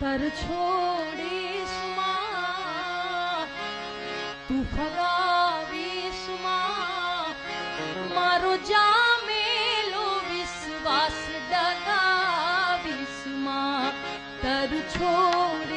તર છોડીશમાં તું ફગાવીશમાં. મારો જામેલો વિશ્વાસ દગાવીશમાં. તર છોડ